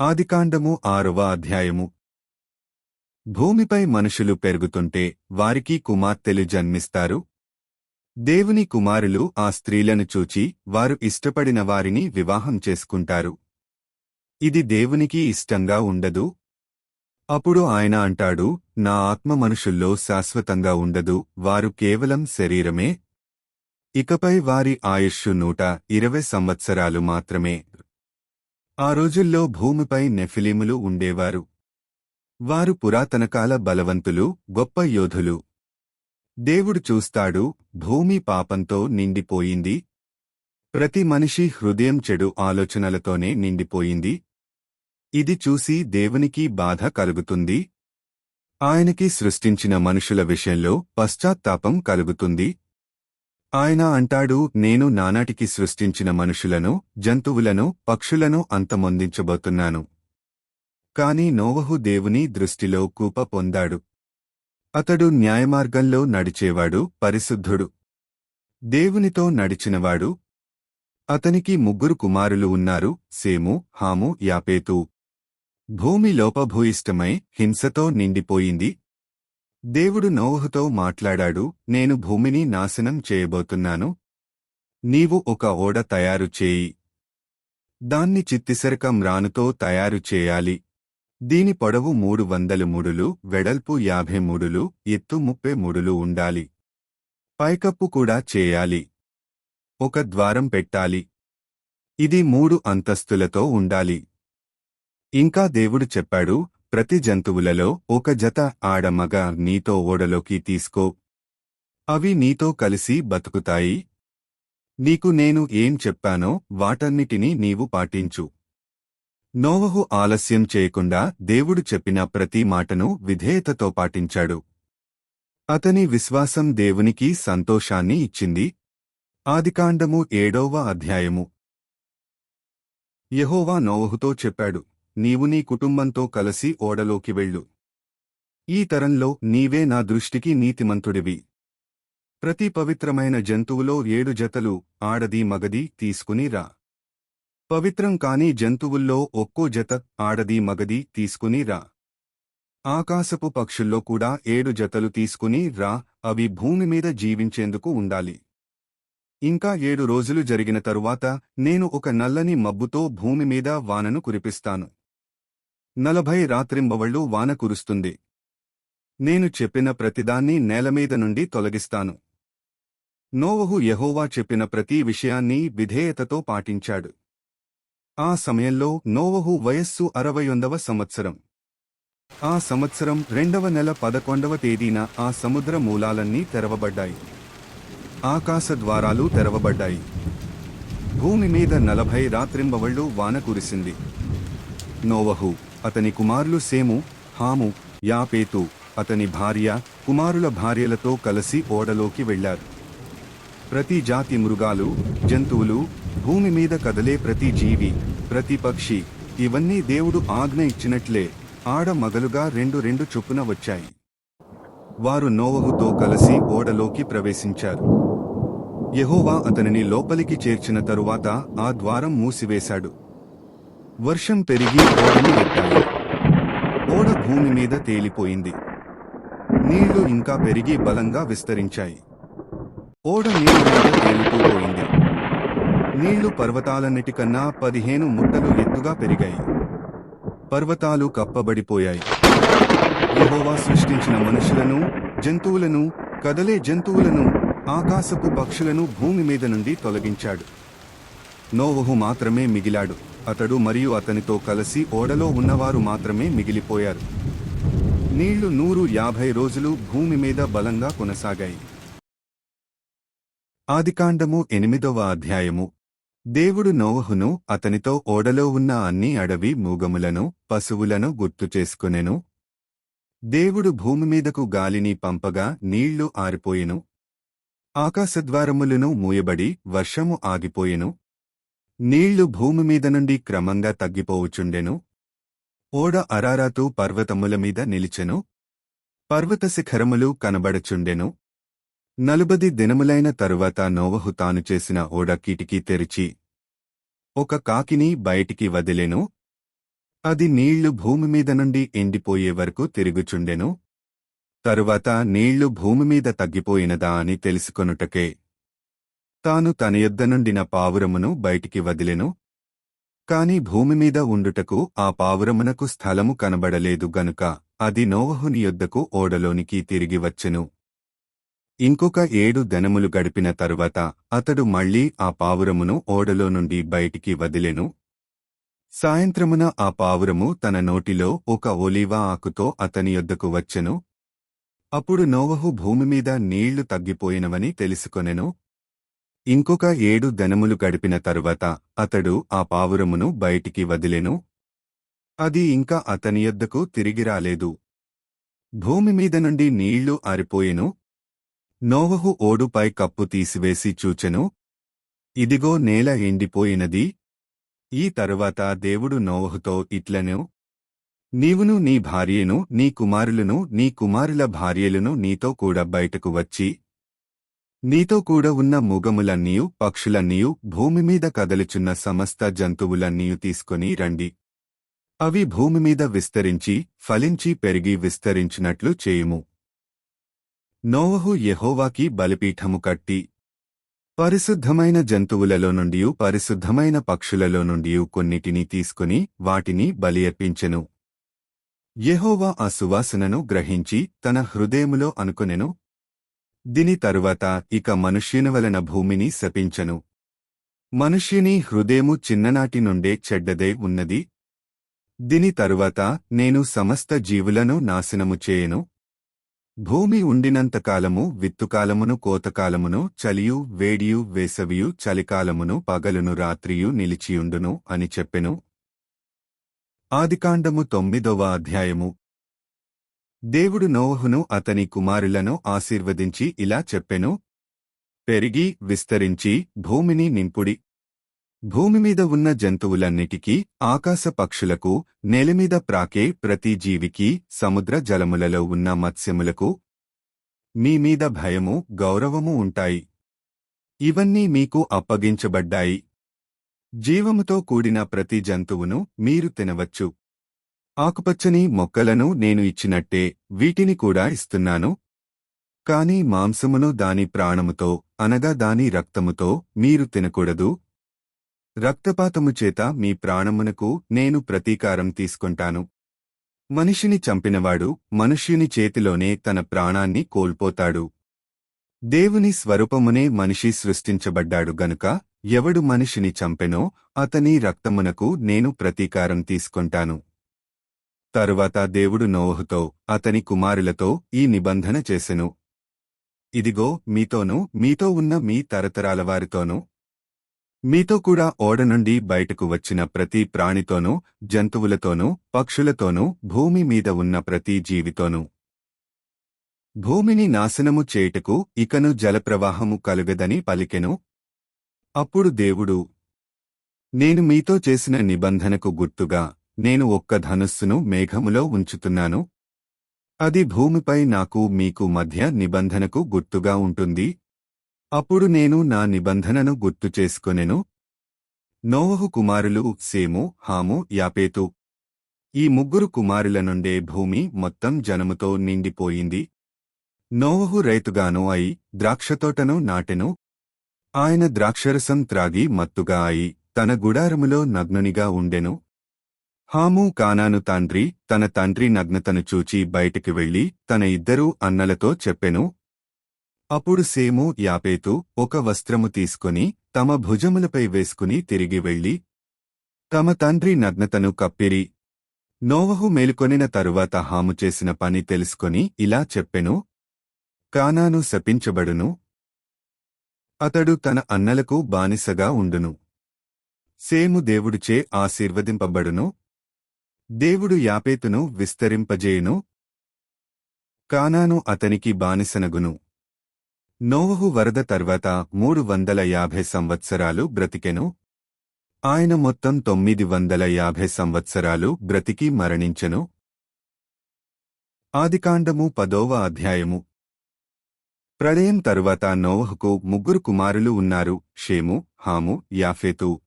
ఆదికాండము ఆరవ అధ్యాయము. భూమిపై మనుషులు పెరుగుతుంటే వారికి కుమార్తెలు జన్మిస్తారు. దేవుని కుమారులు ఆ స్త్రీలను చూచి వారు ఇష్టపడిన వారిని వివాహం చేసుకుంటారు. ఇది దేవునికి ఇష్టంగా ఉండదు. అప్పుడు ఆయన అంటాడు నా ఆత్మ మనుషుల్లో శాశ్వతంగా ఉండదు వారు కేవలం శరీరమే. ఇకపై వారి ఆయుష్షు నూట ఇరవై సంవత్సరాలు మాత్రమే. ఆ రోజుల్లో భూమిపై నెఫిలీములు ఉండేవారు. వారు పురాతనకాల బలవంతులు గొప్ప యోధులు. దేవుడు చూస్తాడు భూమి పాపంతో నిండిపోయింది. ప్రతి మనిషి హృదయం చెడు ఆలోచనలతోనే నిండిపోయింది. ఇది చూసి దేవునికి బాధ కలుగుతుంది. ఆయనకి సృష్టించిన మనుషుల విషయంలో పశ్చాత్తాపం కలుగుతుంది. ఆయన అంటాడు నేను నానాటికి సృష్టించిన మనుషులను జంతువులను పక్షులను అంతమొందించబోతున్నాను కాని నోవహు దేవుని దృష్టిలో కూప పొందాడు. అతడు న్యాయమార్గంలో నడిచేవాడు పరిశుద్ధుడు. దేవునితో నడిచినవాడు. అతనికి ముగ్గురు కుమారులు ఉన్నారు సేము హాము యాపేతు. భూమి లోపభూయిష్టమై హింసతో నిండిపోయింది దేవుడు నోహుతో మాట్లాడాడు నేను భూమిని నాశనం చేయబోతున్నాను. నీవు ఒక ఓడ తయారు చేయి. దాన్ని చిత్తిసరకం రానుతో తయారు చేయాలి. దీని పొడవు మూడు వందలు మూడులు వెడల్పు యాభై మూడులు ఎత్తు ముప్పై మూడులు ఉండాలి. పైకప్పు కూడా చేయాలి. ఒక ద్వారం పెట్టాలి. ఇది మూడు అంతస్తులతో ఉండాలి. ఇంకా దేవుడు చెప్పాడు ప్రతి జంతువులలో ఒక జత ఆడమగ నీతో ఓడలోకి తీసుకో. అవి నీతో కలిసి బతుకుతాయి. నీకు నేను ఏం చెప్పానో వాటన్నిటినీ నీవు పాటించు. నోవహు ఆలస్యం చేయకుండా దేవుడు చెప్పిన ప్రతి మాటను విధేయతతో పాటించాడు. అతని విశ్వాసం దేవునికి సంతోషాన్ని ఇచ్చింది. ఆదికాండము ఏడోవ అధ్యాయము. యహోవా నోవహుతో చెప్పాడు. నీవు నీ కుటుంబంతో కలసి ఓడలోకి వెళ్ళు. ఈ తరంలో నీవే నా దృష్టికి నీతిమంతుడివి. ప్రతి పవిత్రమైన జంతువులో ఏడు జతలు ఆడది మగది తీసుకుని రా. పవిత్రం కాని జంతువుల్లో ఒక్కో జత ఆడది మగది తీసుకుని రా. ఆకాశపు పక్షుల్లో కూడా ఏడు జతలు తీసుకుని రా అవి భూమి మీద జీవించేందుకు ఉండాలి. ఇంకా ఏడు రోజులు జరిగిన తరువాత నేను ఒక నల్లని మబ్బుతో భూమి మీద వానను కురిపిస్తాను. నలభై రాత్రింబవళ్ళు వాన కురుస్తుంది. నేను చెప్పిన ప్రతిదాన్ని నేలమీద నుండి తొలగిస్తాను. నోవహు యహోవా చెప్పిన ప్రతి విషయాన్ని విధేయతతో పాటించాడు. ఆ సమయంలో నోవహు వయస్సు అరవయొందవ సంవత్సరం. ఆ సంవత్సరం రెండవ నెల పదకొండవ తేదీన ఆ సముద్ర మూలాలన్నీ తెరవబడ్డాయి. ఆకాశ ద్వారాలు తెరవబడ్డాయి. భూమి మీద నలభై రాత్రింబవళ్ళు వాన కురిసింది. నోవహు అతని కుమారులు సేము హాము యాపేతు అతని భార్య కుమారుల భార్యలతో కలిసి ఓడలోకి వెళ్ళారు ప్రతి జాతి మృగాలు జంతువులు భూమి మీద కదలే ప్రతి జీవి ప్రతి పక్షి ఇవన్నీ దేవుడు ఆజ్ఞ ఇచ్చినట్లే ఆడ మగలుగా రెండు రెండు చొప్పున వచ్చాయి. వారు నోవహుతో కలిసి ఓడలోకి ప్రవేశించారు. యెహోవా అతనిని లోపలికి చేర్చిన తరువాత ఆ ద్వారం మూసివేశాడు. వర్షం పెరిగి ఓడను పెట్టాయి. ఓడ భూమి మీద తేలిపోయింది. నీళ్ళు ఇంకా పెరిగి బలంగా విస్తరించాయి. ఓడ నీళ్ళ మీద తేలిపోయింది నీళ్ళు పర్వతాలన్నిటికన్నా పదిహేను ముట్టలు ఎత్తుగా పెరిగాయి. పర్వతాలు కప్పబడిపోయాయి. యహోవా సృష్టించిన మనుషులను జంతువులను కదలే జంతువులను ఆకాశపు పక్షులను భూమి మీద నుండి తొలగించాడు. నోవహు మాత్రమే మిగిలాడు. అతడు మరియు అతనితో కలిసి ఓడలో ఉన్నవారు మాత్రమే మిగిలిపోయారు. నీళ్ళు నూరు యాభై రోజులు భూమి మీద బలంగా కొనసాగాయి. ఆదికాండము ఎనిమిదవ అధ్యాయము. దేవుడు నోవహును అతనితో ఓడలో ఉన్న అన్ని అడవి మూగములను పశువులను గుర్తు చేసుకునెను. దేవుడు భూమి మీదకు గాలిని పంపగా నీళ్ళు ఆరిపోయెను. ఆకాశద్వారములను మూయబడి వర్షము ఆగిపోయెను. నీళ్ళు భూమి మీద నుండి క్రమంగా తగ్గిపోవుచుండెను ఓడ అరారాతు పర్వతముల మీద నిలిచెను? పర్వత శిఖరములు కనబడచుండెను? నలుబది దినములైన తరువాత నోవహు తాను చేసిన ఓడ కిటికీ తెరిచి ఒక కాకిని బయటికి వదిలెను? అది నీళ్ళు భూమి మీద నుండి ఎండిపోయే వరకు తిరుగుచుండెను? తరువాత నీళ్ళు భూమి మీద తగ్గిపోయినదా అని తెలుసుకొనుటకే తాను తన యొద్దనుండిన పావురమును బయటికి వదిలెను. కాని భూమి మీద ఉండుటకు ఆ పావురమునకు స్థలము కనబడలేదు గనుక అది నోవహుని యొద్దకు ఓడలోనికి తిరిగి వచ్చెను. ఇంకొక ఏడు దినములు గడిపిన తరువాత అతడు మళ్ళీ ఆ పావురమును ఓడలో నుండి బయటికి వదిలెను. సాయంత్రమున ఆ పావురము తన నోటిలో ఒక ఒలీవా ఆకుతో అతని యొద్దకు వచ్చెను. అప్పుడు నోవహు భూమి మీద నీళ్ళు తగ్గిపోయినవని తెలుసుకొనెను. ఇంకొక ఏడు ధనములు గడిపిన తరువాత అతడు ఆ పావురమును బయటికి వదిలెను. అది ఇంకా అతని యొద్దకు తిరిగి రాలేదు. భూమి మీద నుండి నీళ్ళు ఆరిపోయెను. నోవహు ఓడుపై కప్పు తీసివేసి చూచెను. ఇదిగో నేల ఎండిపోయినది. ఈ తరువాత దేవుడు నోవహుతో ఇట్లను నీవును నీ భార్యను నీ కుమారులను నీ కుమారుల భార్యలను నీతో కూడా బయటకు వచ్చి నీతో కూడా ఉన్న మూగములన్నీయు పక్షులన్నీయు భూమిమీద కదలుచున్న సమస్త జంతువులన్నీయు తీసుకొని రండి. అవి భూమిమీద విస్తరించి ఫలించి పెరిగి విస్తరించినట్లు చేయుము. నోవహు యహోవాకి బలిపీఠము కట్టి పరిశుద్ధమైన జంతువులలో నుండి పరిశుద్ధమైన పక్షులలో నుండి కొన్నిటిని తీసుకుని వాటిని బలియర్పించెను. యెహోవా ఆ సువాసనను గ్రహించి తన హృదయములో అనుకునెను దీని తరువాత ఇక మనుష్యుని వలన భూమిని శపించెను. మనుష్యుని హృదయము చిన్ననాటి నుండే చెడ్డదే ఉన్నది. దీని తరువాత నేను సమస్త జీవులను నాశనము చేయను. భూమి ఉండినంతకాలము విత్తుకాలమును కోతకాలమును చలియు వేడియు వేసవియు చలికాలమును పగలును రాత్రియు నిలిచియుండును అని చెప్పెను. ఆదికాండము తొమ్మిదవ అధ్యాయము. దేవుడు నోహును అతని కుమారులను ఆశీర్వదించి ఇలా చెప్పెను. పెరిగి విస్తరించి భూమిని నింపుడి. భూమిమీద ఉన్న జంతువులన్నిటికీ ఆకాశ పక్షులకు నేలమీద ప్రాకే ప్రతి జీవికి సముద్ర జలములలో ఉన్న మత్స్యములకు మీమీద భయము గౌరవము ఉంటాయి. ఇవన్నీ మీకు అప్పగించబడ్డాయి. జీవముతో కూడిన ప్రతి జంతువును మీరు తినవచ్చు. ఆకుపచ్చని మొక్కలను నేను ఇచ్చినట్టే వీటిని కూడా ఇస్తున్నాను. కాని మాంసమును దాని ప్రాణముతో అనగా దాని రక్తముతో మీరు తినకూడదు. రక్తపాతము చేత మీ ప్రాణమునకు నేను ప్రతీకారం తీసుకుంటాను. మనిషిని చంపినవాడు మనుష్యుని చేతిలోనే తన ప్రాణాన్ని కోల్పోతాడు. దేవుని స్వరూపమునే మనిషి సృష్టించబడ్డాడు గనుక ఎవడు మనిషిని చంపెనో అతని రక్తమునకు నేను ప్రతీకారం తీసుకుంటాను. తరువాత దేవుడు నోహుతో అతని కుమారులతో ఈ నిబంధన చేసెను. ఇదిగో మీతోనూ మీతో ఉన్న మీ తరతరాల వారితోనూ మీతో కూడా ఓడ నుండి బయటకు వచ్చిన ప్రతి ప్రాణితోనూ జంతువులతోనూ పక్షులతోనూ భూమి మీద ఉన్న ప్రతి జీవితోనూ. భూమిని నాశనము చేయుటకు ఇకను జలప్రవాహము కలుగదని పలికెను. అప్పుడు దేవుడు నేను మీతో చేసిన నిబంధనకు గుర్తుగా నేను ఒక్క ధనుస్సును మేఘములో ఉంచుతున్నాను. అది భూమిపై నాకు మీకు మధ్య నిబంధనకు గుర్తుగా ఉంటుంది. అప్పుడు నేను నా నిబంధనను గుర్తు చేసుకొనెను. నోవహు కుమారులు సేము హాము యాపేతు. ఈ ముగ్గురు కుమారుల నుండే భూమి మొత్తం జనముతో నిండిపోయింది. నోవహు రైతుగాను అయి ద్రాక్షతోటను నాటెను. ఆయన ద్రాక్షరసం త్రాగి మత్తుగా అయి తన గుడారములో నగ్నునిగా ఉండెను. హాము కానాను తండ్రి తన తండ్రి నగ్నతను చూచి బయటికి వెళ్ళి తన ఇద్దరూ అన్నలతో చెప్పెను. అప్పుడు సేము యాపేతు ఒక వస్త్రము తీసుకుని తమ భుజములపై వేసుకుని తిరిగి వెళ్ళి తమ తండ్రి నగ్నతను కప్పిరి. నోవహు మేలుకొనిన తరువాత హాము చేసిన పని తెలుసుకొని ఇలా చెప్పెను. కానాను శపించబడును. అతడు తన అన్నలకు బానిసగా ఉండును. సేము దేవుడిచే ఆశీర్వదింపబడును. దేవుడు యాపేతును విస్తరింపజేయును కానాను అతనికి బానిసనగును. నోవహు వరద తర్వాత మూడు వందల యాభై సంవత్సరాలు బ్రతికెను. ఆయన మొత్తం తొమ్మిది వందల యాభై సంవత్సరాలు బ్రతికి మరణించెను. ఆదికాండము పదోవ అధ్యాయము. ప్రళయం తరువాత నోవహుకు ముగ్గురు కుమారులు ఉన్నారు షేము హాము యాఫేతు.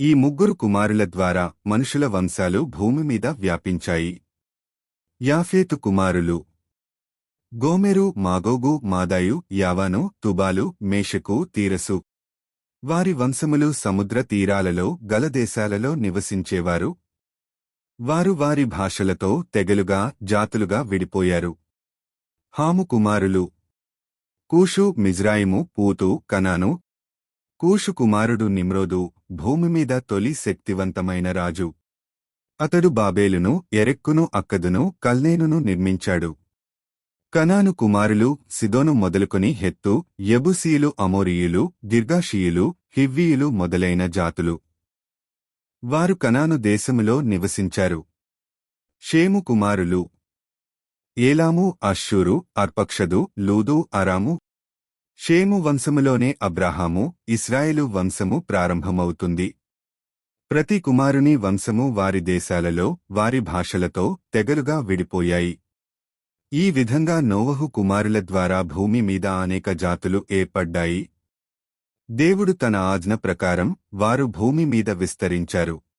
ఈ ముగ్గురు కుమారుల ద్వారా మనుషుల వంశాలు భూమి మీద వ్యాపించాయి. యాఫేతు కుమారులు గోమెరు మాగోగు మాదాయు యావాను తుబాలు మేషకు తీరసు. వారి వంశములు సముద్ర తీరాలలో గల దేశాలలో నివసించేవారు. వారు వారి భాషలతో తెగలుగా జాతులుగా విడిపోయారు. హాము కుమారులు కూషు మిజ్రాయిము పూతు కనాను. కూషు కుమారుడు నిమ్రోదు. భూమి మీద తొలి శక్తివంతమైన రాజు. అతడు బాబేలును ఎరెక్కును అక్కదును కల్నేనును నిర్మించాడు. కనాను కుమారులు సిదోను మొదలుకొని హెత్తు ఎబుసీయులు అమోరియులు గిర్గాషీయులు హివ్వీయులు మొదలైన జాతులు. వారు కనాను దేశములో నివసించారు. షేము కుమారులు. ఏలాము అశ్షూరు అర్పక్షదు లూదు అరాము షేము వంశములోనే అబ్రాహాము ఇస్రాయేలు వంశము ప్రారంభమవుతుంది. ప్రతి కుమారుని వంశము వారి దేశాలలో వారి భాషలతో తెగలుగా విడిపోయాయి. ఈ విధంగా నోవహు కుమారుల ద్వారా భూమి మీద అనేక జాతులు ఏర్పడ్డాయి. దేవుడు తన ఆజ్ఞ ప్రకారం వారు భూమి మీద విస్తరించారు.